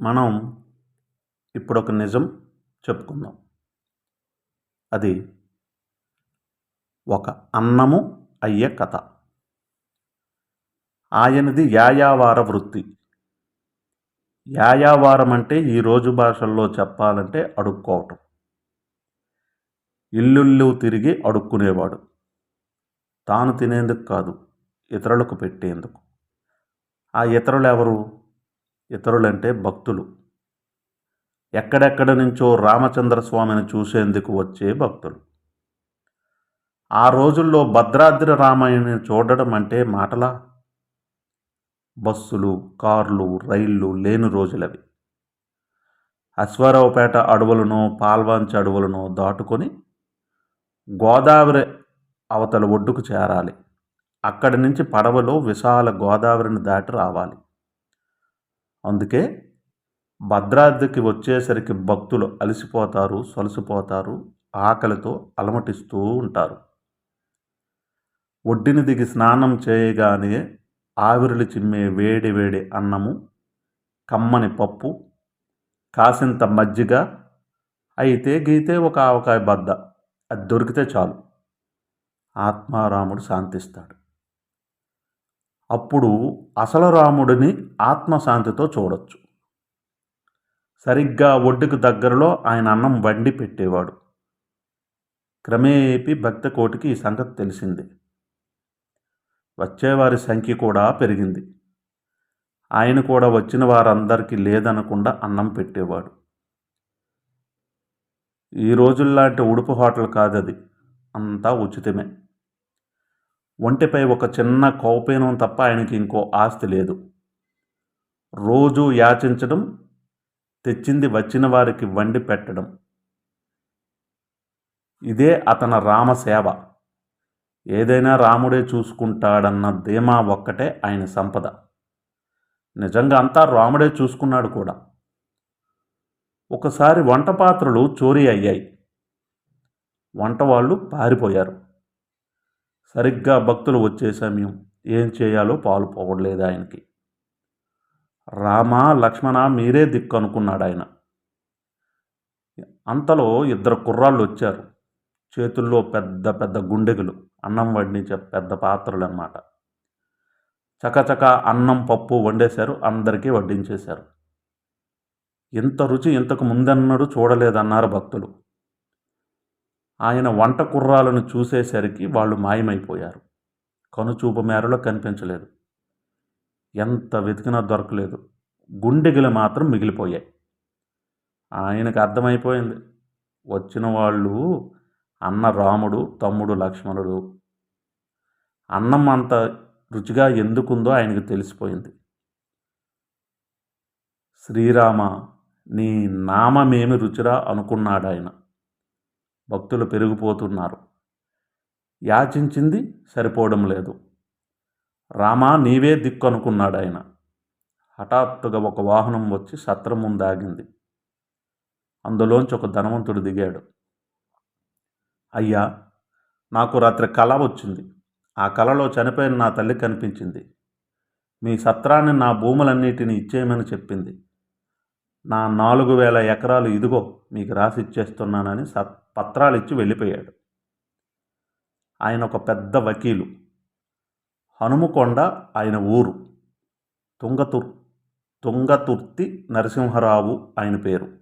మనం ఇప్పుడు ఒక నిజం చెప్పుకుందాం. అది ఒక అన్నము అయ్యే కథ. ఆయనది యాయావార వృత్తి. యాయావారం అంటే ఈ రోజు భాషల్లో చెప్పాలంటే అడుక్కోవటం. ఇల్లుళ్ళు తిరిగి అడుక్కునేవాడు. తాను తినేందుకు కాదు ఇతరులకు పెట్టేందుకు. ఆ ఇతరులు ఎవరు ఇతరులంటే భక్తులు. ఎక్కడెక్కడ నుంచో రామచంద్ర స్వామిని చూసేందుకు వచ్చే భక్తులు. ఆ రోజుల్లో భద్రాద్రి రామాయణని చూడడం అంటే మాటలా? బస్సులు కార్లు రైళ్ళు లేని రోజులవి. అశ్వారావుపేట అడవులను పాల్వాంచి అడవులను దాటుకొని గోదావరి అవతల ఒడ్డుకు చేరాలి. అక్కడి నుంచి పడవలో విశాల గోదావరిని దాటి రావాలి. అందుకే భద్రాద్రికి వచ్చేసరికి భక్తులు అలసిపోతారు సొలసిపోతారు ఆకలితో అలమటిస్తూ ఉంటారు. ఒడ్డుని దిగి స్నానం చేయగానే ఆవిరులు చిమ్మే వేడి వేడి అన్నము కమ్మని పప్పు కాసింత మజ్జిగ అయితే గీతే ఒక ఆవకాయ బద్ద. అది దొరికితే చాలు. ఆత్మారాముడు శాంతిస్తాడు. అప్పుడు అసలు రాముడిని ఆత్మశాంతితో చూడొచ్చు. సరిగ్గా ఒడ్డుకు దగ్గరలో ఆయన అన్నం వండి పెట్టేవాడు. క్రమేపీ భక్త కోటికి ఈ సంగతి తెలిసింది. వచ్చేవారి సంఖ్య కూడా పెరిగింది. ఆయన కూడా వచ్చిన వారందరికీ లేదనకుండా అన్నం పెట్టేవాడు. ఈ రోజుల్లాంటి ఉడుపు హోటల్ కాదది. అంతా ఉచితమే. ఒంటిపై ఒక చిన్న కౌపీనం తప్ప ఆయనకి ఇంకో ఆస్తి లేదు. రోజు యాచించడం తెచ్చింది వచ్చిన వారికి వండి పెట్టడం. ఇదే అతని రామసేవ. ఏదైనా రాముడే చూసుకుంటాడన్న ధీమా ఒక్కటే ఆయన సంపద. నిజంగా అంతా రాముడే చూసుకున్నాడు కూడా. ఒకసారి వంట పాత్రలు చోరీ అయ్యాయి. వంట వాళ్ళు పారిపోయారు. సరిగ్గా భక్తులు వచ్చే సమయం ఏం చేయాలో పాలు పోవడలేదు ఆయనకి. రామ లక్ష్మణ మీరే దిక్కు అనుకున్నాడు ఆయన. అంతలో ఇద్దరు కుర్రాళ్ళు వచ్చారు. చేతుల్లో పెద్ద పెద్ద గుండెగులు అన్నం వడ్డించే పెద్ద పాత్రలు అన్నమాట చకచక అన్నం పప్పు వండేశారు అందరికీ వడ్డించేశారు. ఇంత రుచి ఇంతకు ముందన్నడు చూడలేదన్నారు భక్తులు. ఆయన వంట కుర్రాలను చూసేసరికి వాళ్ళు మాయమైపోయారు. కనుచూపు మేరలో కనిపించలేదు. ఎంత వెతికినా దొరకలేదు. గుండెగిలు మాత్రం మిగిలిపోయాయి. ఆయనకు అర్థమైపోయింది. వచ్చిన వాళ్ళు అన్న రాముడు తమ్ముడు లక్ష్మణుడు. అన్నం అంత రుచిగా ఎందుకుందో ఆయనకు తెలిసిపోయింది. శ్రీరామ నీ నామమేమి రుచిరా అనుకున్నాడు ఆయన భక్తులు పెరిగిపోతున్నారు. యాచించింది సరిపోవడం లేదు. రామా నీవే దిక్కు అనుకున్నాడు ఆయన. హఠాత్తుగా ఒక వాహనం వచ్చి సత్రం దాగింది అందులోంచి ఒక ధనవంతుడు దిగాడు. అయ్యా నాకు రాత్రి కళ వచ్చింది. ఆ కళలో చనిపోయిన నా తల్లి కనిపించింది. మీ సత్రాన్ని నా భూములన్నిటిని ఇచ్చేయమని చెప్పింది. నా నాలుగు వేల ఎకరాలు ఇదిగో మీకు రాసి ఇచ్చేస్తున్నానని సత్ పత్రాలు ఇచ్చి వెళ్ళిపోయాడు. ఆయన ఒక పెద్ద వకీలు. హనుమకొండ ఆయన ఊరు. తుంగతుర్ తుంగతుర్తి నరసింహరావు ఆయన పేరు.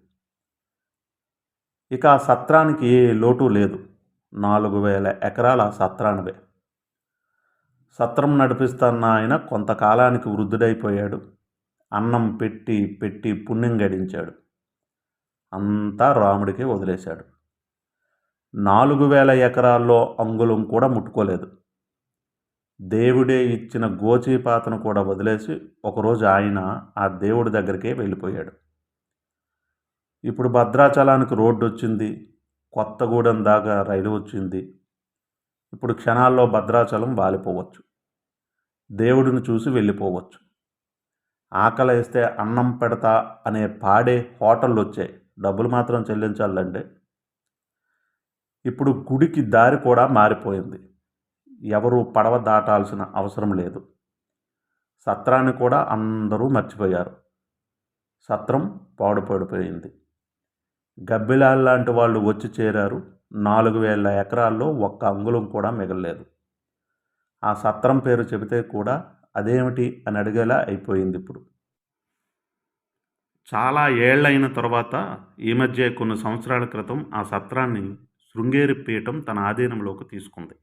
ఇక ఆ సత్రానికి ఏ లోటు లేదు. నాలుగు వేల ఎకరాల సత్రానివే. సత్రం నడిపిస్తున్న ఆయన కొంతకాలానికి వృద్ధుడైపోయాడు. అన్నం పెట్టి పెట్టి పుణ్యం గడించాడు. అంతా రాముడికే వదిలేశాడు. నాలుగు వేల ఎకరాల్లో అంగుళం కూడా ముట్టుకోలేదు. దేవుడే ఇచ్చిన గోచీపాతను కూడా వదిలేసి ఒకరోజు ఆయన ఆ దేవుడి దగ్గరికే వెళ్ళిపోయాడు. ఇప్పుడు భద్రాచలానికి రోడ్డు వచ్చింది కొత్తగూడెం దాకా రైలు వచ్చింది. ఇప్పుడు క్షణాల్లో భద్రాచలం వాలిపోవచ్చు. దేవుడిని చూసి వెళ్ళిపోవచ్చు. ఆకలేస్తే అన్నం పెడతా అనే పాడే హోటళ్ళు వచ్చాయి. డబ్బులు మాత్రం చెల్లించాలంటే ఇప్పుడు గుడికి దారి కూడా మారిపోయింది. ఎవరు పడవ దాటాల్సిన అవసరం లేదు. సత్రాన్ని కూడా అందరూ మర్చిపోయారు. సత్రం పాడుపడిపోయింది. గబ్బిలాల్ లాంటి వాళ్ళు వచ్చి చేరారు. నాలుగు వేల ఎకరాల్లో ఒక్క అంగుళం కూడా మిగలలేదు. ఆ సత్రం పేరు చెబితే కూడా అదేమిటి అని అడిగేలా అయిపోయింది ఇప్పుడు. చాలా ఏళ్ళైన తర్వాత ఈ మధ్య కొన్ని సంవత్సరాల క్రితం ఆ సత్రాన్ని శృంగేరి పీఠం తన ఆధీనంలోకి తీసుకుంది.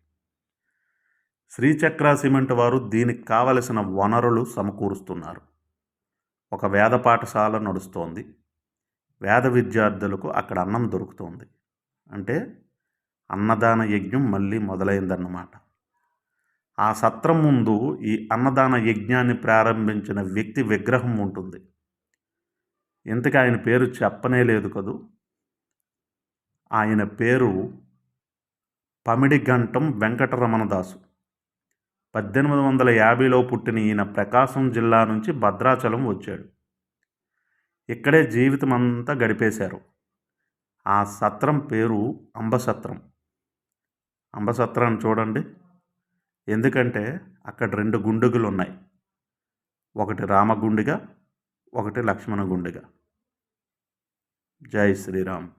శ్రీచక్ర సిమెంట్ వారు దీనికి కావలసిన వనరులు సమకూరుస్తున్నారు. ఒక వేద పాఠశాల నడుస్తోంది. వేద విద్యార్థులకు అక్కడ అన్నం దొరుకుతోంది. అంటే అన్నదాన యజ్ఞం మళ్ళీ మొదలైందన్నమాట. ఆ సత్రం ముందు ఈ అన్నదాన యజ్ఞాన్ని ప్రారంభించిన వ్యక్తి విగ్రహం ఉంటుంది. ఇంతకు ఆయన పేరు చెప్పనే లేదు కదూ? ఆయన పేరు పమిడిగంటం వెంకటరమణదాసు. పద్దెనిమిది వందల యాభైలో పుట్టిన ఈయన ప్రకాశం జిల్లా నుంచి భద్రాచలం వచ్చాడు. ఇక్కడే జీవితం అంతా గడిపేశారు. ఆ సత్రం పేరు అంబసత్రం. అంబసత్రాన్ని చూడండి. ఎందుకంటే అక్కడ రెండు గుండుగులు ఉన్నాయి ఒకటి రామగుండిగా ఒకటి లక్ష్మణ గుండిగా జై శ్రీరామ్.